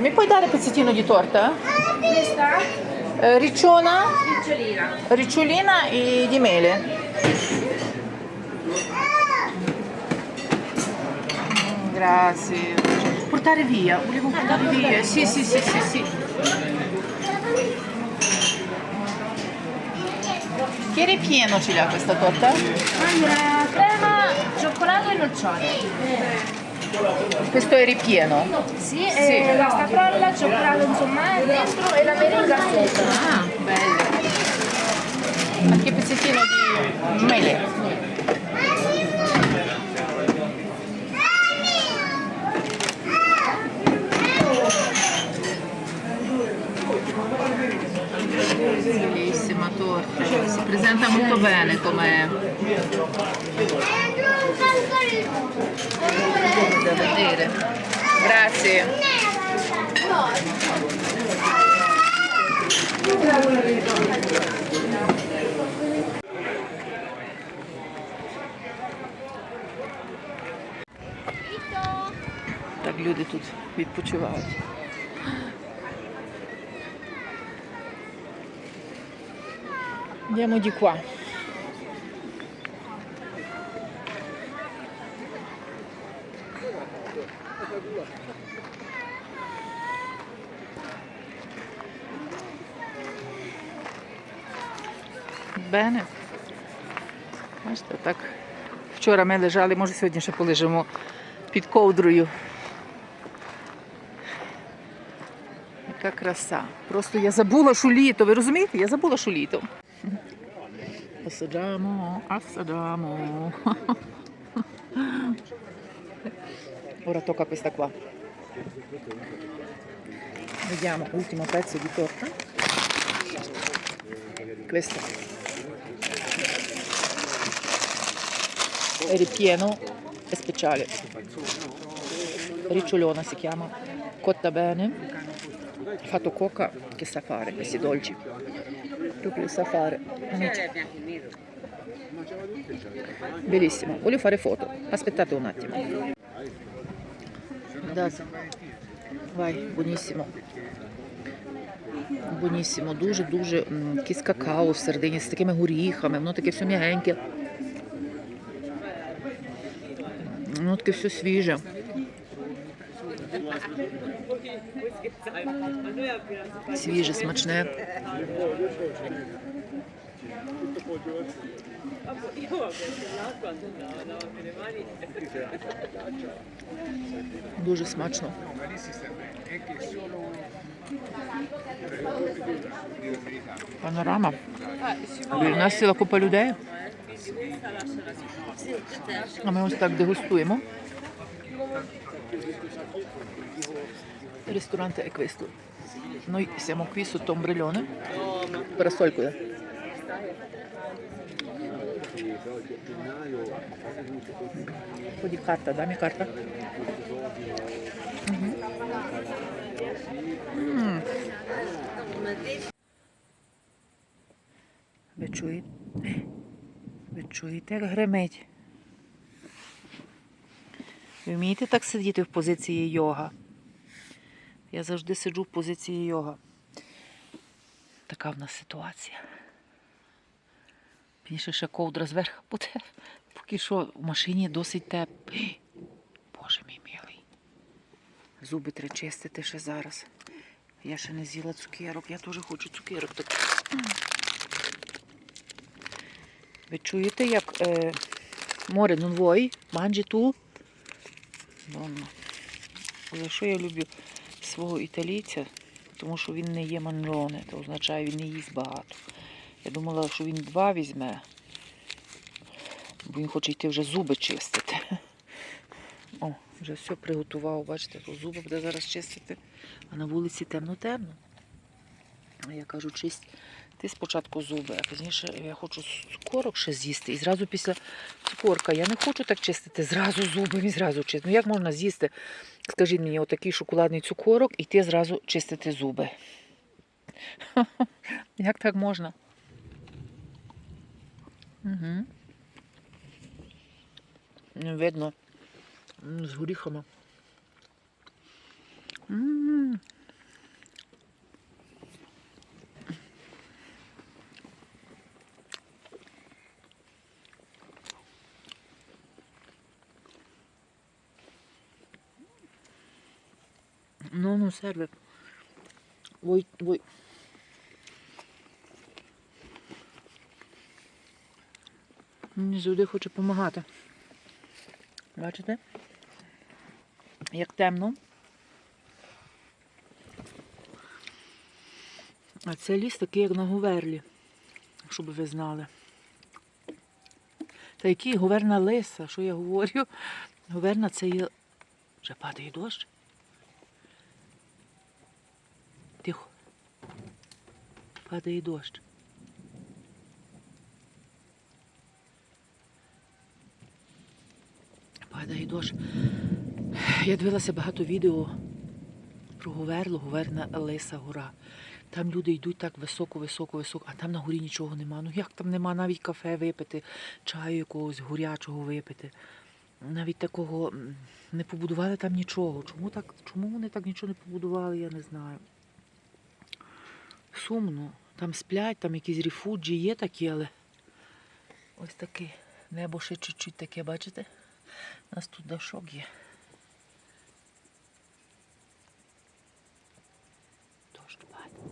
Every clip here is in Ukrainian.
mi puoi dare pezzettino di torta? Questa Eh, ricciona, picciolina. ricciolina e di mele. Mm, Grazie. Portare via, volevo portare via. Sì, sì, sì, sì, sì. Che ripieno ce l'ha questa torta? Allora, crema, cioccolato e nocciole. Questo è ripieno. Sì, e la stafrolla, cioccolato insomma è dentro e la meringa sopra. Ah, bello. Anche pezzettino di mele. Bellissima torta, si presenta molto bene come da vedere. Grazie. Так люди тут відпочивають. Andiamo di qua. Бене. Бачите, так. Вчора ми лежали, може сьогодні ще полежимо під ковдрою. Яка краса. Просто я забула, що літо. Ви розумієте? Я забула, що літо. Assaggiamo, assaggiamo. Ora tocca questa qua. Vediamo l'ultimo pezzo di torta. Questo ripieno, è speciale. Ricciolona si chiama, cotta bene, fatto cuoca che sa fare questi dolci. Proprio sa fare. Amici. Bellissimo, voglio fare foto. Aspettate un attimo. Guardate. Vai, buonissimo. Buonissimo, дуже-дуже якийсь какао всередині з такими горіхами, воно таке все м'ягеньке. Воно все свіже. Свіже, смачне. Дуже смачно. Панорама. Біля нас ціла купа людей. A my już tak degustujemy. Il ristorante è questo. Noi siamo qui sotto ombrellone, parasolcola. Eh. Un po' di carta, dammi carta. Mm. mm. Becciui. Cioè, чуєте? Як гримить? Ви вмієте так сидіти в позиції йога? Я завжди сиджу в позиції йога. Така в нас ситуація. Пізніше ще ковдра зверху буде. Поки що в машині досить тепло. Боже мій милий. Зуби треба чистити ще зараз. Я ще не з'їла цукерок, я теж хочу цукерок. Так. Ви чуєте, як е, море vuoi? Mangi tu? Донно. Що я люблю свого італійця, тому що він не є манжоне, це означає, він не їсть багато. Я думала, що він два візьме, бо він хоче йти вже зуби чистити. О, вже все приготував, бачите, то зуби буде зараз чистити, а на вулиці темно-темно. А я кажу, чисть ти спочатку зуби, а пізніше я хочу цукорок ще з'їсти. І зразу після цукорка я не хочу так чистити зразу зуби і зразу чистити. Ну як можна з'їсти, скажіть мені, отакий шоколадний цукорок і ти зразу чистити зуби? Як так можна? Не видно. З горіхами. Ну, ну, серви. Ой, ой. Мені завжди хоче допомагати. Бачите? Як темно. А це ліс такий, як на Говерлі, щоб ви знали. Та який Говерна лиса, що я говорю? Говерна це є. Вже падає дощ. Падає дощ. Падає дощ. Я дивилася багато відео про Говерлу, Говерна Лиса гора. Там люди йдуть так високо, високо, високо, а там на горі нічого нема. Ну як там нема навіть кафе випити, чаю якогось горячого випити. Навіть такого не побудували там нічого. Чому так? Чому вони так нічого не побудували, я не знаю. Сумно. Там сплять, там якісь ріфуджі є такі, але ось таке. Небо ще чуть-чуть таке, бачите? У нас тут дашок є. Дощ падає.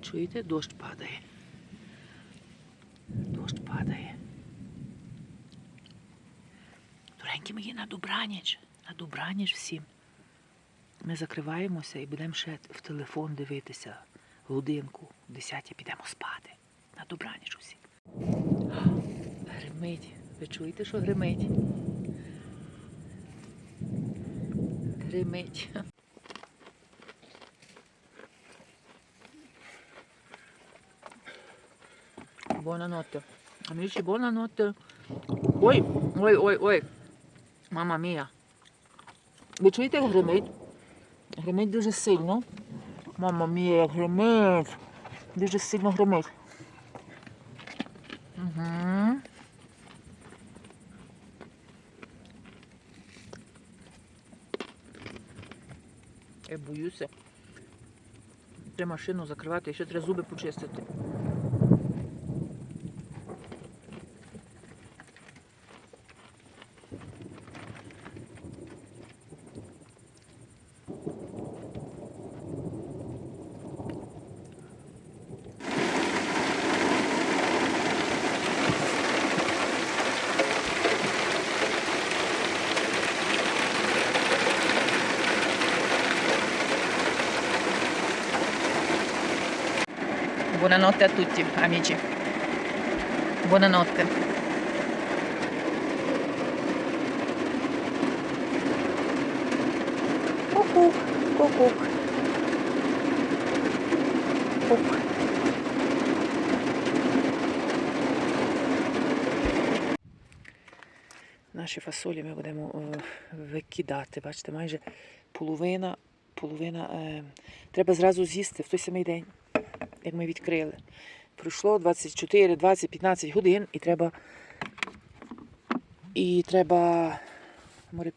Чуєте? Дощ падає. Дощ падає. Доренькі мої на добраніч. На добраніч всім. Ми закриваємося і будемо ще в телефон дивитися годинку, в 10 підемо спати. На добраніч усім. Гримить. Ви чуєте, що гримить? Гримить. Buonanotte. Amici, buonanotte. Ой, ой, ой, ой. Мама мія. Ви чуєте, як гримить? Гримить дуже сильно. Мама мія, як гримить. Дуже сильно гримить. Угу. Я боюся. Треба машину закривати, ще треба зуби почистити. Buonanotte a tutti, amici. Buonanotte. Ку-ку, ку-ку. Кук. Наші фасолі ми будемо е, викидати. Бачите, майже половина, половина. Е, треба зразу з'їсти в той самий день як ми відкрили. Пройшло 24, 20, 15 годин і треба. І треба. Море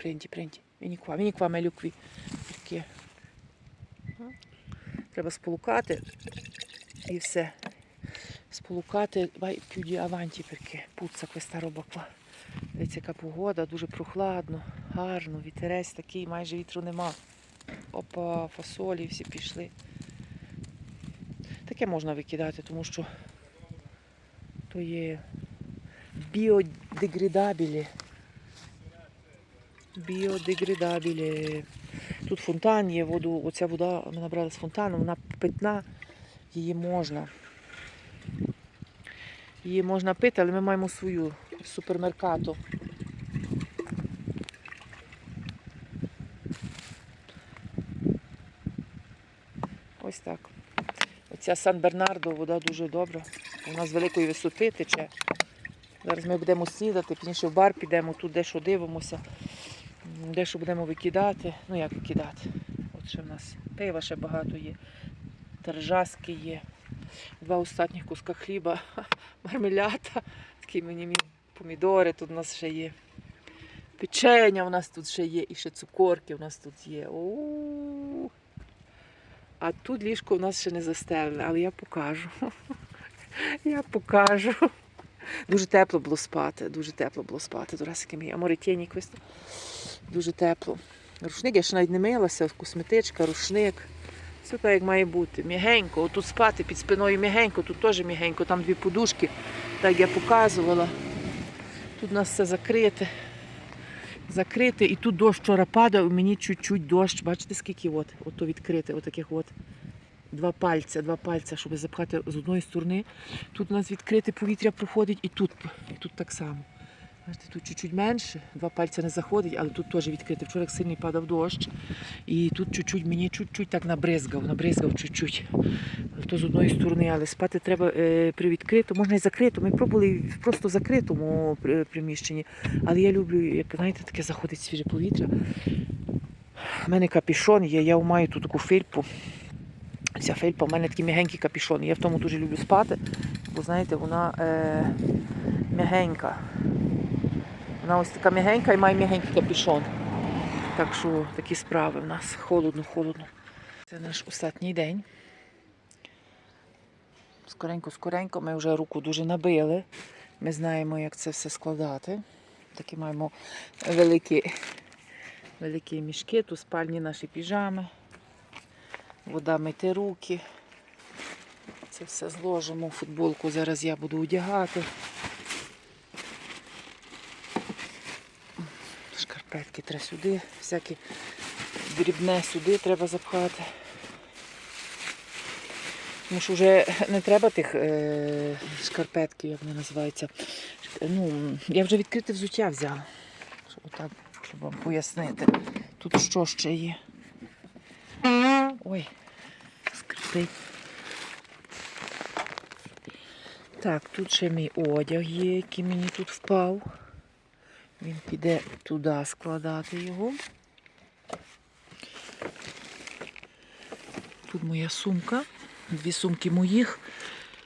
vieni qua meglio qui. Perché... Треба сполукати і все. Сполукати, più di avanti perché puzza questa. Дивіться, яка погода, дуже прохладно, гарно, вітерець такий, майже вітру нема. Опа, фасолі всі пішли. Таке можна викидати, тому що то є біодегридабілі. Біодегридабілі. Тут фонтан є, воду, оця вода ми набрали з фонтану, вона питна, її можна. Її можна пити, але ми маємо свою супермеркату. Ось так. Оця Сан-Бернардо, вода дуже добра. Вона з великої висоти тече. Зараз ми будемо снідати, пізніше в бар підемо, тут дещо дивимося, дещо будемо викидати. Ну як викидати? От ще в нас пива ще багато є, тержаски є, два останніх куска хліба, мармелята, такі мені мі- помідори тут у нас ще є. Печення у нас тут ще є, і ще цукорки у нас тут є. У-у-у. А тут ліжко у нас ще не застелене, але я покажу. Я покажу. Дуже тепло було спати, дуже тепло було спати. Дурасики мій. А море. Дуже тепло. Рушник, я ще навіть не милася, косметичка, рушник. Все так, як має бути. М'ягенько. Отут спати під спиною м'ягенько, тут теж м'ягенько, там дві подушки, так я показувала. Тут у нас все закрите. Закрите. І тут дощ вчора падав, і мені чуть-чуть дощ. Бачите, скільки от, ото відкрите, от таких от. Два пальця, два пальця, щоб запхати з одної сторони. Тут у нас відкрите повітря проходить і тут, і тут так само. Бачите, тут чуть-чуть менше, два пальця не заходить, але тут теж відкрите. Вчора сильний падав дощ. І тут чуть-чуть, мені чуть-чуть так набризгав, набризгав чуть-чуть. То з одної сторони, але спати треба е, при відкритому, можна і закрито. Ми пробували просто закритому приміщенні. Але я люблю, як знаєте, таке заходить свіже повітря. У мене капішон є, я маю тут таку фільпу. Ця фельпа, в мене такий м'ягенький капішон. Я в тому дуже люблю спати, бо знаєте, вона е, м'ягенька. Вона ось така м'ягенька і має м'ягенький капішон. Так що такі справи в нас. Холодно, холодно. Це наш останній день. Скоренько, скоренько, ми вже руку дуже набили. Ми знаємо, як це все складати. Такі маємо великі, великі мішки, тут спальні наші піжами вода мити руки. Це все зложимо. Футболку зараз я буду одягати. Шкарпетки треба сюди, всякі дрібне сюди треба запхати. Тому що вже не треба тих е, шкарпетків, як вони називаються. Ну, я вже відкрите взуття взяла. Щоб, отак, щоб вам пояснити. Тут що ще є? Ой, скрипить. Так, тут ще мій одяг є, який мені тут впав. Він піде туди складати його. Тут моя сумка. Дві сумки моїх.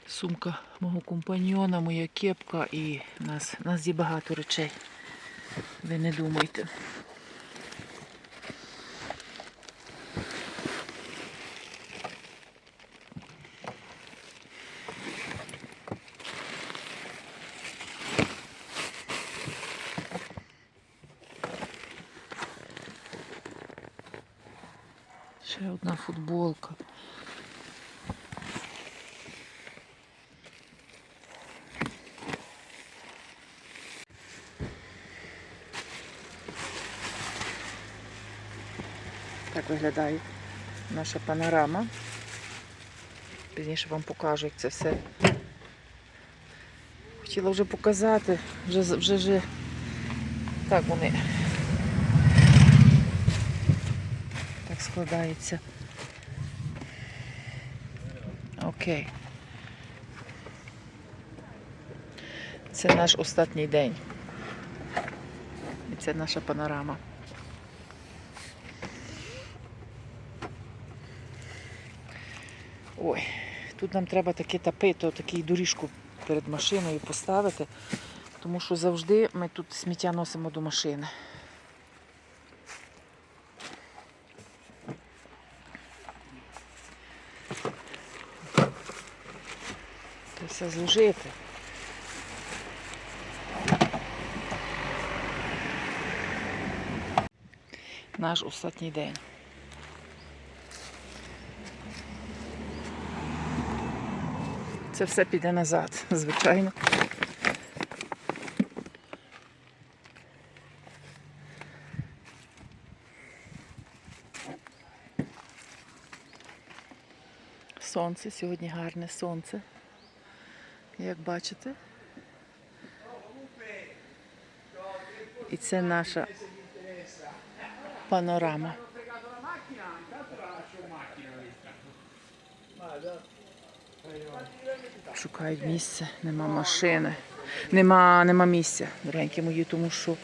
Сумка мого компаньйона, моя кепка і нас, нас є багато речей. Ви не думайте. Ще одна футболка. Так виглядає наша панорама. Пізніше вам покажу, як це все. Хотіла вже показати, вже, вже, вже так вони так складається. Окей. Це наш останній день. І це наша панорама. Ой, тут нам треба таке тапито, таку доріжку перед машиною поставити, тому що завжди ми тут сміття носимо до машини. Все зложити. Наш останній день. Це все піде назад, звичайно. Сонце, сьогодні гарне сонце. Як бачите. І це наша панорама. Шукають місце, нема машини, нема, нема місця, дорогенькі мої, тому що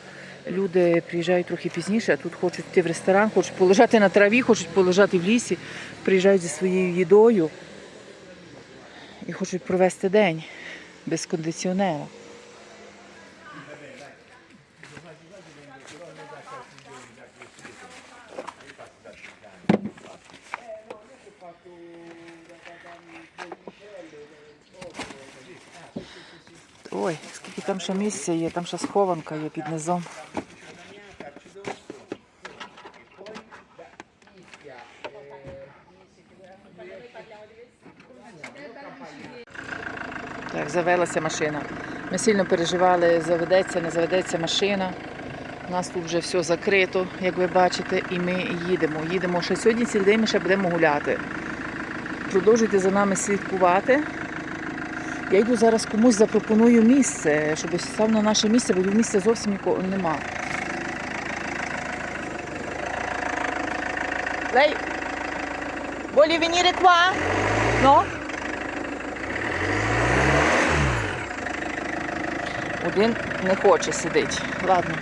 люди приїжджають трохи пізніше, а тут хочуть йти в ресторан, хочуть полежати на траві, хочуть полежати в лісі, приїжджають зі своєю їдою і хочуть провести день без кондиціонера. Ой, скільки там ще місця є, там ще схованка є під низом. Завелася машина. Ми сильно переживали, заведеться, не заведеться машина. У нас тут вже все закрито, як ви бачите, і ми їдемо. Їдемо ще сьогодні цілий день ми ще будемо гуляти. Продовжуйте за нами слідкувати. Я йду зараз комусь запропоную місце, щоб став на наше місце, бо місця зовсім нікого нема. Lei vuole venire qua? No? Один не хоче сидить. Ладно.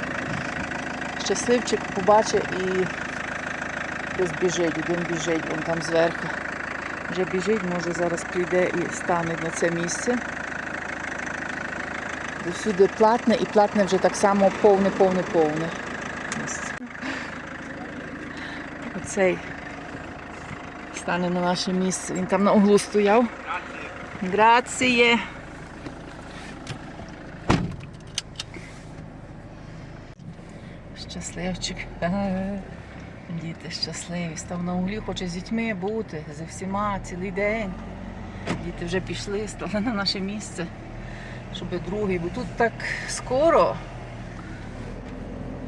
Щасливчик побачить і десь біжить, один біжить, вон там зверху. Вже біжить, може зараз прийде і стане на це місце. Всюди платне і платне вже так само повне, повне, повне місце. Оцей стане на наше місце. Він там на углу стояв. Граціє. Щасливчик. Ага. Діти щасливі. Став на углі, хоче з дітьми бути, зі всіма цілий день. Діти вже пішли, стали на наше місце, щоб другий, бо тут так скоро.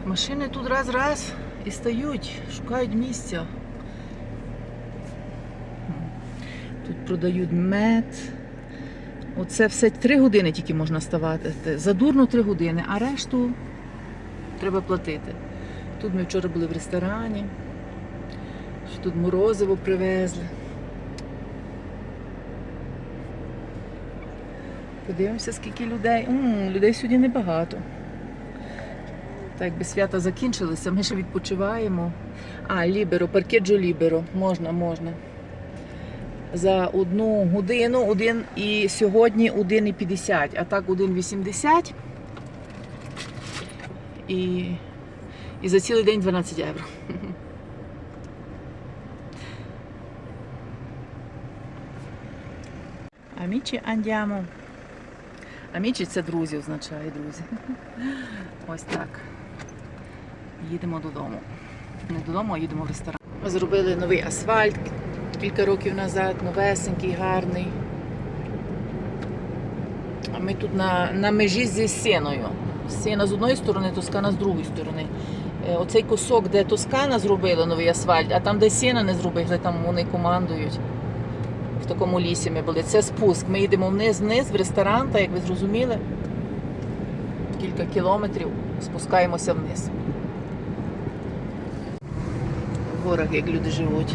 Машини тут раз-раз і стають, шукають місця. Тут продають мед. Оце все три години тільки можна ставати. Задурно три години, а решту треба платити. Тут ми вчора були в ресторані, що тут морозиво привезли. Подивимося, скільки людей. М, людей сьогодні небагато. Так, якби свята закінчилися, ми ще відпочиваємо. А, ліберо, паркеджо ліберо. Можна, можна. За одну годину один і сьогодні 1,50, а так 1,80. І, і за цілий день 12 євро. Амічі андямо. Амічі це друзі означає друзі. Ось так. Їдемо додому. Не додому, а їдемо в ресторан. Ми зробили новий асфальт кілька років назад, новесенький, гарний. А ми тут на, на межі зі сіною. Сіна з одної сторони, Тоскана з другої сторони. Е, Оцей кусок, де Тоскана зробила новий асфальт, а там, де сіна не зробили, там вони командують. В такому лісі ми були. Це спуск. Ми їдемо вниз-вниз в ресторан, та як ви зрозуміли, кілька кілометрів спускаємося вниз. В горах, як люди живуть.